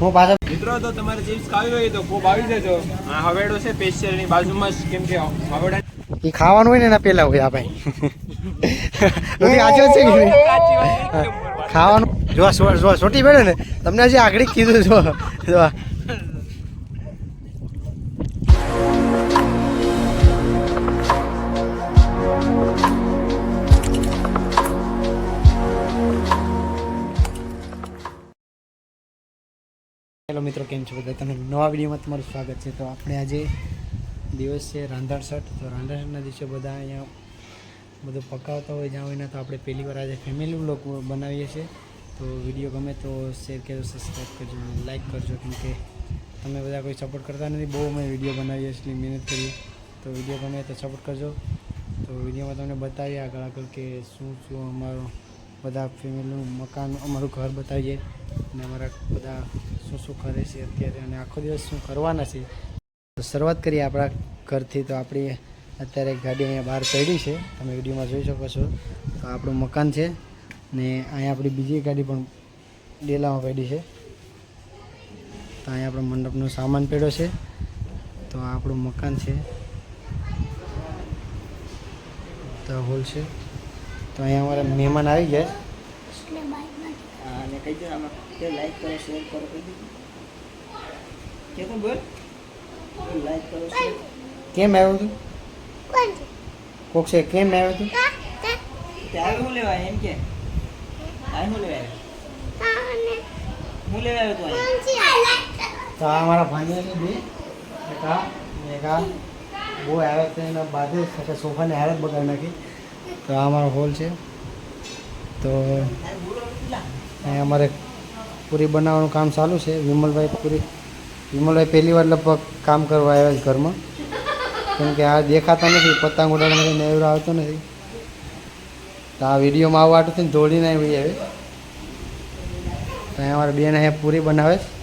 હું પાછો મિત્રો તો તમારે ચિપ્સ ખાવી હોય તો ખૂબ આવી જજો. આ હવેડો છે સ્પેશિયલની બાજુમાં જ કેમ કે હવેડા એ ખાવાનું હોય ને એના પેલા હોય આ ભાઈ. નથી આજે છે કે ખાવાનું જો જો સોટી બેડે ને તમને હજી આગળ કીધું જો જો કેમ છો બધા? તમને નવા વિડીયોમાં તમારું સ્વાગત છે. તો આપણે આજે દિવસ છે રાંધણસઠ તો રાંધણસઠના દિવસે બધા અહીંયા બધું પકાવતા હોય, જ્યાં હોય ને તો આપણે પહેલી વાર આજે ફેમિલી બ્લોગ બનાવીએ છીએ. તો વીડિયો ગમે તો શેર કરજો સબસ્ક્રાઈબ કરજો લાઈક કરજો. કેમ કે તમે બધા કોઈ સપોર્ટ કરતા નથી, બહુ અમે વીડિયો બનાવીએ છીએ મહેનત કરીએ. તો વીડિયો ગમે તો સપોર્ટ કરજો. તો વિડીયોમાં તમને બતાવીએ આગળ આગળ કે શું શું અમારો બધા ફેમિલીનું મકાન અમારું ઘર બતાવીએ. અને અમારા બધા શું શું કરે છે અત્યારે અને આખો દિવસ શું કરવાના છે? તો શરૂઆત કરીએ આપણા ઘરથી તો આપણી અત્યારે ગાડી અહીંયા બહાર પડી છે. તમે વિડીયોમાં જોઈ શકો છો. તો આપણું મકાન છે ને અહીંયા આપણી બીજી ગાડી પણ ડેલામાં પડી છે. તો અહીંયા આપણો મંડપનો સામાન પડ્યો છે. તો આપણું મકાન છે. તો હોલ છે. તો અહીંયા અમારા મહેમાન આવી ગયા. અને કહી દો આમાં કે લાઈક કરો શેર કરો કહી દીધું કે તો બોલ? લાઈક કરો શેર કેમ આવ્યું તું? કોક છે કેમ આવ્યું તું? ત્યારે હું. લેવા આવ્યો એમ કે? આ હું લેવા હું લેવા આવ્યો તો તો આ મારા ભાઈઓ બી. એક ને એક બહુ આવે છે એના બાદે સાથે સોફાને હાલત બગાડી નાખી. તો આ મારો હોલ છે. તો અહીંયા અમારે પૂરી બનાવવાનું કામ ચાલુ છે. વિમલભાઈ પૂરી વિમલભાઈ પહેલી વાર લગભગ કામ કરવા આવ્યા છે ઘરમાં. કેમ કે આ દેખાતા નથી, પતંગ ઉડાડવાનો નેવરો આવતો નથી. તો આ વિડીયોમાં આવવા વાટું થઈને દોડીને આવી આવે. તો અહીંયા અમારે બેન અહીંયા પૂરી બનાવે છે.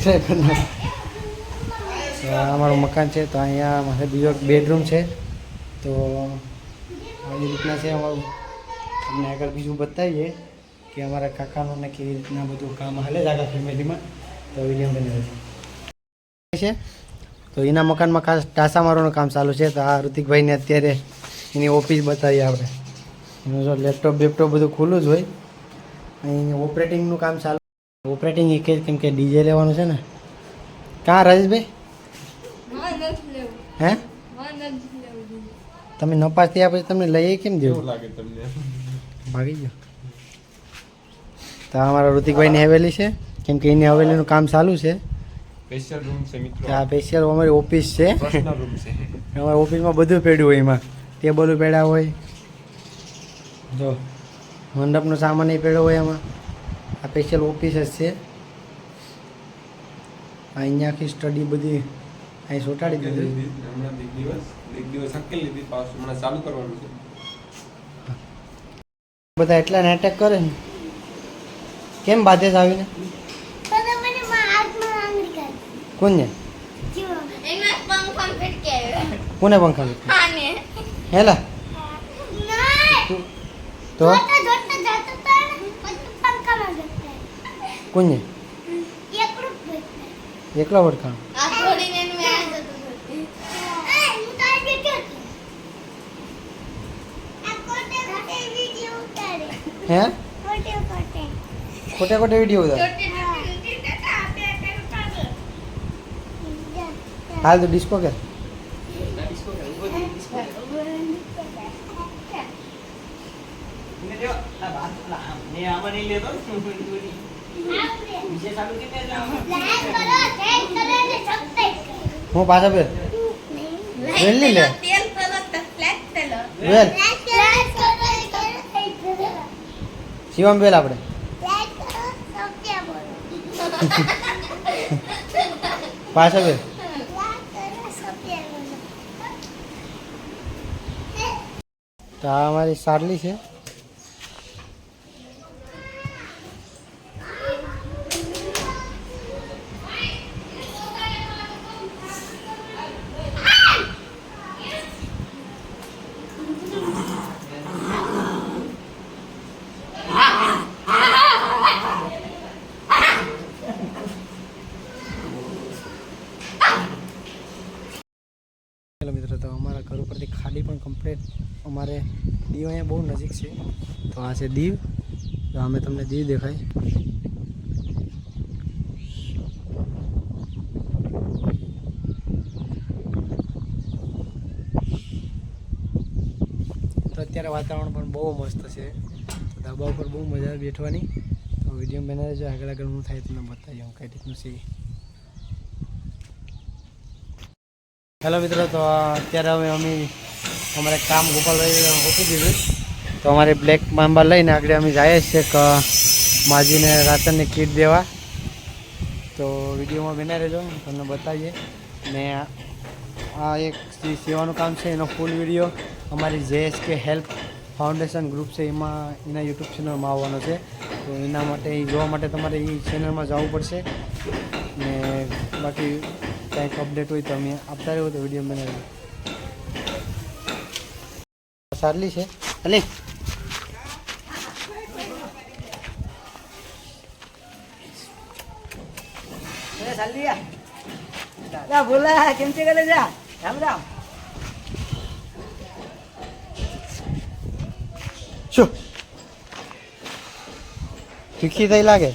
સબસ્ક્રાઈબ અમારું મકાન છે, તો અહીંયા મારે બીજો બેડરૂમ છે. તો આવી રીતના છે અમારું. તમને આગળ બીજું બતાવીએ કે અમારા કાકાનું ને કેવી રીતના બધું કામ હાલે જ આગળ ફેમિલીમાં. તો વીડિયો બનાવે છે. તો એના મકાનમાં ખાસ ટાસા મારવાનું કામ ચાલુ છે. તો આ ઋતિકભાઈને અત્યારે એની ઓફિસ બતાવીએ આપણે. એનું જો લેપટોપ બેપટોપ બધું ખુલ્લું જ હોય. અહીં ઓપરેટિંગનું કામ ચાલુ ઓપરેટિંગ એક જ કેમ કે ડીજે લેવાનું છે ને? કાં રાજેશભાઈ? હે તમે નપાસ થયા પછી તમને લઈએ કેમ જેવું? લાગે તમને? ભાગી ગયો. તો અમારા ઋતિકભાઈની હવેલી છે. કેમ કે એની હવેલીનું કામ ચાલુ છે. સ્પેશિયલ રૂમ છે મિત્રો. આ સ્પેશિયલ અમારી ઓફિસ છે. પર્સનલ રૂમ છે. અમારી ઓફિસમાં બધું પેડ્યું હોય એમાં. ટેબલો પેડા હોય. જો મંડપનો સામાન એ પેડો હોય એમાં. આ સ્પેશિયલ ઓફિસ જ છે. આ અહીંયા આખી સ્ટડી બધી અહીં સોટાડી દીધી. હમણાં એક દિવસ એક દિવસ હકેલી લીધી પાછું હમણાં ચાલુ કરવાનું છે. બધા એટલા નાટક કરે ને. કેમ બાધે આવીને? કોને? કોને પંખા લીધા? હેલા. તો કોને? એકલા વડખાણ હે? ખોટે ખોટે વીડિયો ઉતાર. હાલ તો ડિસ્કો કે? ને આમાં નહીં લેતો. હું પાછા બે વેલ નહીં લે. વેલ. શિવમ વેલ આપણે. પાછા બે તો આ અમારી સાડલી છે. દીવ અહીંયા બહુ નજીક છે. તો આ છે દીવ. તો અમે તમને દીવ દેખાય. તો અત્યારે વાતાવરણ પણ બહુ મસ્ત છે. ધાબા ઉપર બહુ મજા બેઠવાની. તો વીડિયો બનાવે છે આગળ આગળ હું થાય તમને બતાવી હું કઈ રીતનું છે. હેલો મિત્રો, તો અત્યારે હવે અમે અમારે કામ ગોપાલભાઈ ઓપી દીધું. તો અમારે બ્લેક માંબા લઈને આગળ અમે જઈએ છીએ કે માજીને રાશનની કીટ દેવા. તો વિડીયોમાં બના રહેજો, તમને બતાવીએ. ને આ એક સેવાનું કામ છે, એનો ફૂલ વીડિયો અમારી જેએસકે હેલ્પ ફાઉન્ડેશન ગ્રુપ છે, એમાં એના યુટ્યુબ ચેનલમાં આવવાનો છે. તો એના માટે એ જોવા માટે તમારે એ ચેનલમાં જવું પડશે. ને બાકી કંઈક અપડેટ હોય તો અમે આપતા રહ્યો તો વીડિયો બનાવી સારલી છે. અલી બોલા કેમ છે ગલે જા? રામ રામ. શું? તીખી થઈ લાગે?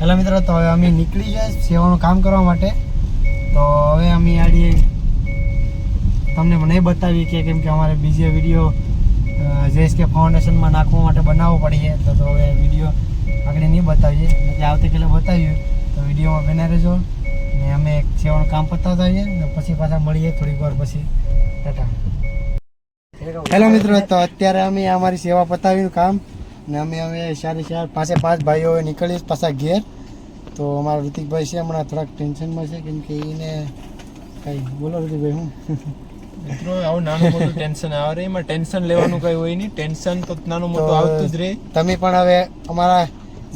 હેલો મિત્રો તો હવે અમે નીકળી ગયા સેવાનું કામ કરવા માટે. તો હવે અમે આડી તમને નહીં બતાવી કે કેમ કે અમારે બીજો વીડિયો જેએસકે ફાઉન્ડેશનમાં નાખવા માટે બનાવવો પડીએ તો તો હવે વીડિયો આગળ નહીં બતાવીએ. એટલે આવતીકાલે બતાવ્યું તો વિડીયોમાં બના રહેજો. ને અમે એક સેવાનું કામ પતાવતા આવીએ ને પછી પાછા મળીએ થોડીક વાર પછી. ટાટા. હેલો મિત્રો, તો અત્યારે અમે અમારી સેવા પતાવ્યું કામ. ને અમે હવે સારી ચાર પાંચે પાંચ ભાઈઓ નીકળીએ પાછા ઘેર. તો અમારા ઋતિકભાઈ છે, હમણાં થોડાક ટેન્શનમાં છે, કેમ કે એને કંઈ બોલો ઋતિકભાઈ, હું? મિત્રો આવું નાનું મોટું ટેન્શન આવે. રે એમાં ટેન્શન લેવાનું કઈ હોય નહીં. ટેન્શન તો નાનું મોટું આવતું જ રહે. તમે પણ હવે અમારા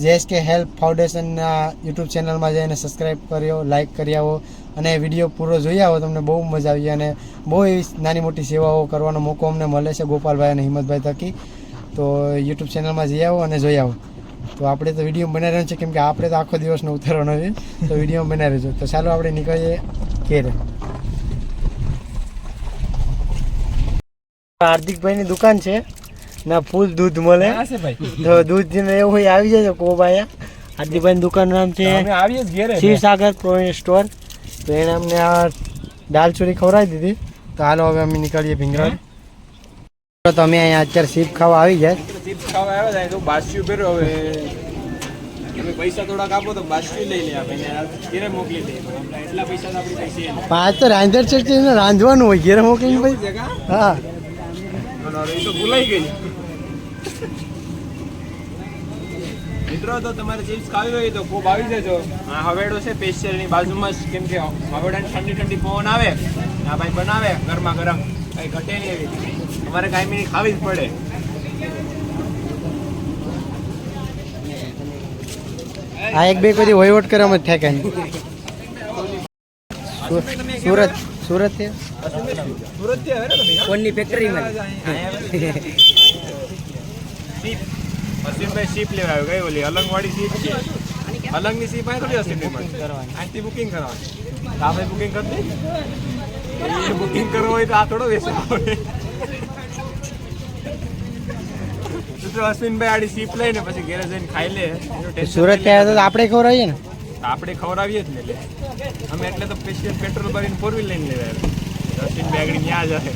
જેએસકે હેલ્પ ફાઉન્ડેશનના યુટ્યુબ ચેનલમાં જઈને સબસ્ક્રાઈબ કર્યો લાઈક કરી આવો અને વીડિયો પૂરો જોઈ આવો તમને બહુ મજા આવી અને બહુ એવી નાની મોટી સેવાઓ કરવાનો મોકો અમને મળે છે ગોપાલભાઈ અને હિંમતભાઈ થકી. તો યુટ્યુબ ચેનલમાં જઈ આવો અને જોઈ આવો તો આપણે તો વીડિયો બનાવી રહ્યો છે કેમ કે આપણે તો આખો દિવસનો ઉતારવાનો છે. તો વીડિયો બનાવી રહ્યો તો ચાલો આપણે નીકળીએ ઘેરે. હાર્દિકભાઈની દુકાન છે. ના ફૂલ દૂધ મળે. ક્યાં છે ભાઈ. તો દૂધ ને એવું હોય આવી જજો કોબાયા. હાર્દિકભાઈની દુકાન નામ છે અમે આવીએ શિવસાગર પ્રોવિન સ્ટોર. તો એને અમને આ દાલ ચોરી ખવડાવી દીધી. તો હાલો હવે અમે નીકળીએ ભીંગરા તો અમે અહીંયા અત્યારે સીપ ખાવા આવી જાય. સીપ ખાવા આવ્યા જાય તો બાસ્યું પહેરો હવે પૈસા થોડાક આપો તો બાસ્યું લઈ લે આપણે. ઘેરે મોકલી દે. એટલા પૈસા તો આપણી પાસે. પાંચ તો રાંધણ છે રાંધવાનું હોય ઘેરે મોકલી ભાઈ. હા. તો ભૂલાઈ ગઈ. મિત્રો, તો તમારે ચિપ્સ ખાવી હોય તો ખૂબ આવી જજો. આ હવેડો છે સ્પેશિયલની બાજુમાં જ, કેમ કે હવેડાની ઠંડી ઠંડી પવન આવે, આ ભાઈ બનાવે ગરમા ગરમ કઈ ઘટે નહીં એવી. તમારે કાંઈ ખાવી જ પડે. આ એક બે કોઈ વહીવટ કરવામાં જ થાય કાંઈ. સુરત. સુરતથી સુરતથી આવે ને તમે ફેક્ટરીમાં સીપ અસીમભાઈ સીપ લેવા આવ્યો ગઈ ઓલી અલંગવાડી સીપ છે. અલંગની સીપ આવી થોડી અસીમની મળે અહીંથી બુકિંગ કરવાની. તો આપણે બુકિંગ કરી દે બુકિંગ કરવું હોય તો આ થોડો વેસ આવે તો અશ્વિનભાઈ આડી સીપ લઈને પછી ઘેરે જઈને ખાઈ લે. સુરત આવ્યો તો આપણે ખવડાવીએ ને. આપણે ખવડાવીએ જ ને એટલે. અમે એટલે તો સ્પેશિયલ પેટ્રોલ ભરીને ફોર વ્હીલ લઈને લેવા આવ્યા. બેગડી આગળ ત્યાં જાય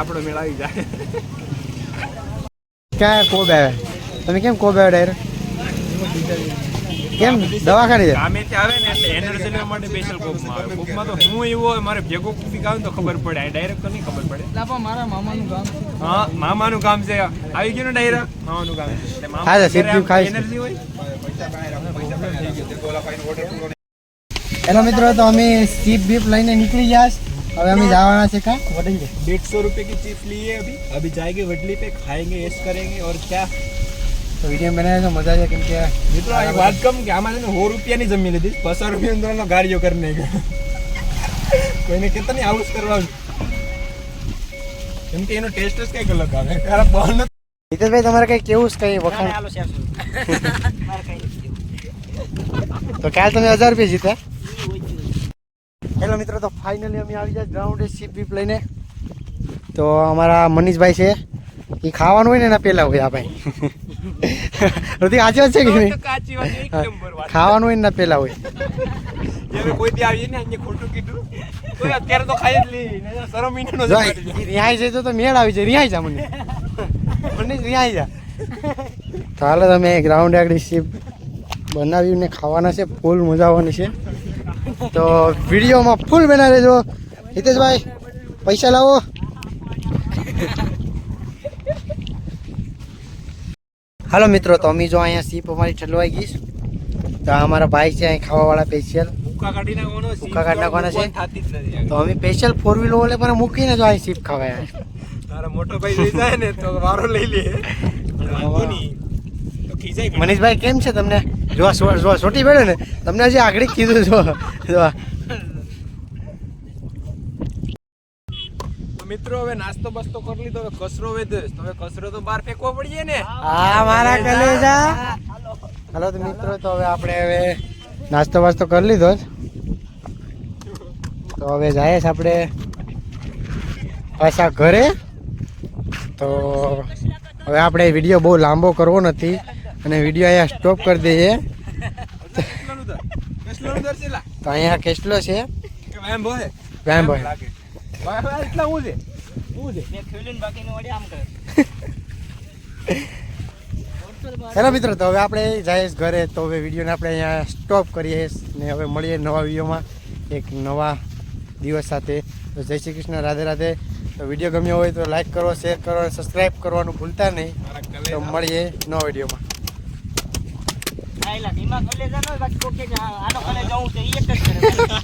આપણો મેળ આવી જાય. ક્યાં, કોબ? આવે તમે કેમ કોબ આવે ડાયરેક્ટ કેમ દવાખાને છે સામે થી આવે ને એટલે એનર્જી લેવા માટે સ્પેશિયલ કોકમાં આવે કોકમાં તો હું એવું હોય મારે ભેગો કુકી આવે ને તો ખબર પડે ડાયરેક્ટ તો નહીં ખબર પડે મારા મામાનું ગામ હા મામાનું કામ છે આવી ગયું ને ડાયરેક્ટ મામાનું કામ છે એટલે મામા હા, તો ઘરે સીપ ખાઈશ. એનર્જી હોય હેલો મિત્રો તો અમે સીપ બીપ લઈને નીકળી ગયા છે. હવે અમે જવાના છે કા વડલી डेढ़ सौ रुपए की चिप्स ली है अभी अभी जाएंगे वडली पे खाएंगे ऐश करेंगे और क्या તો વીડિયો બનાવે તો મજા આવે કેમ કે મિત્રો એક વાત કમ કે આમાં છે ને સો રૂપિયાની જમી લીધી બસો રૂપિયા અંદરનો ગાડીઓ કરીને ગયો. કોઈને કહેતા નહીં આવું જ કરવાનું. કેમ કે એનો ટેસ્ટ જ કંઈક અલગ આવે. ખરાબ બહાર હિતેશભાઈ તમારે કઈ કેવું જ કઈ વખાણ. તો કાલ તમે હજાર રૂપિયા જીત્યા? હેલો મિત્રો તો ફાઇનલી અમે આવી જાય ગ્રાઉન્ડે સીપ બીપ લઈને. તો અમારા મનીષભાઈ છે એ ખાવાનું હોય ને એના પહેલાં હોય આ ભાઈ. ઋતિક સાચી વાત છે કે નહીં? ખાવાનું હોય ને પેલા હોય કોઈ દી આવીએ ને અહીંયા ખોટું કીધું. અત્યારે તો ખાઈ જ લી શરમ જો રિહાઈ જાય તો મેળ આવી જાય રિહાઈ જા મને. મને રિહાઈ જા. તો તમે ગ્રાઉન્ડ આગળ શીપ બનાવીને ખાવાના છે ફૂલ મજા આવવાની છે. તો વિડીયોમાં ફૂલ બના રહેજો હિતેશભાઈ પૈસા લાવો. હાલો મિત્રો તો અમે જો અહીંયા સીપ અમારી ઠલવાઈ ગઈ તો અમારા ભાઈ છે અહીં ખાવાવાળા સ્પેશિયલ ભૂકા કાઢી નાખવાનો છે? તો અમે સ્પેશિયલ ફોર વ્હીલ ઓલે પણ મૂકીને જો અહીં સીપ ખવાય. તારા મોટો ભાઈ લઈ જાય ને તો વારો લઈ લે. મનીષભાઈ કેમ છે તમને? જો જો સોટી પડ્યો ને તમને હજી આગળ કીધું જો જો તો મિત્રો હવે નાસ્તો બસ્તો કરી લીધો હવે કચરો વેધે તો હવે કચરો તો બહાર ફેંકવો પડીએ ને હા મારા કલેજા હાલો તો મિત્રો તો હવે આપણે હવે નાસ્તો વાસ્તો કરી લીધો જ. તો હવે જાય છે આપણે પાછા ઘરે તો હવે આપણે વીડિયો બહુ લાંબો કરવો નથી અને વીડિયો અહીંયા સ્ટોપ કરી દઈએ છે? તો અહીંયા કેટલો છે. લાગે. વાયમ ભોય એટલા હું છે? હેલો મિત્રો તો હવે આપણે જઈએ ઘરે. તો હવે વિડીયોને આપણે અહીંયા સ્ટોપ કરીએ ને હવે મળીએ નવા વિડીયોમાં. એક નવા દિવસ સાથે. તો જય શ્રી કૃષ્ણ રાધે રાધે. તો વીડિયો ગમ્યો હોય તો લાઈક કરો શેર કરો અને સબસ્ક્રાઈબ કરવાનું ભૂલતા નહીં. તો મળીએ નવા વિડીયોમાં. આનો છે એક જ